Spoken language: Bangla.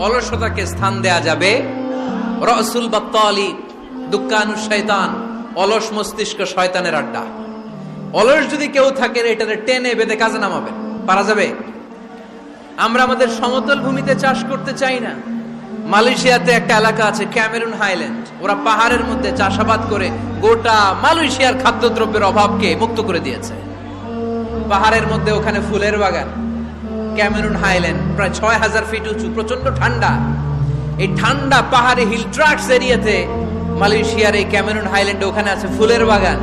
অলসতাকে স্থান দেয়া যাবে। রসুল বা তলি দুঃখানু শয়তান, অলস মস্তিষ্ক শয়তানের আড্ডা। অলস যদি কেউ থাকে এটাতে টেনে বেঁধে কাজে নামাবেন। পারা যাবে? আমরা আমাদের সমতল ভূমিতে চাষ করতে চাই না। মালয়েশিয়াতে একটা এলাকা আছে, ক্যামেরুন হাইল্যান্ড। ওরা পাহাড়ের মধ্যে চাষাবাদ করে গোটা মালয়েশিয়ার খাদ্যদ্রব্যের অভাবকে মুক্ত করে দিয়েছে। পাহাড়ের মধ্যে ওখানে ফুলের বাগান। Cameron Highland. প্রায় ছয় হাজার ফিট উঁচু প্রচণ্ড ঠান্ডা। এই ঠান্ডা পাহাড়ে হিল ট্রাক্স এরিয়াতে মালয়েশিয়ার এই ক্যামেরুন হাইল্যান্ড ওখানে আছে ফুলের বাগান।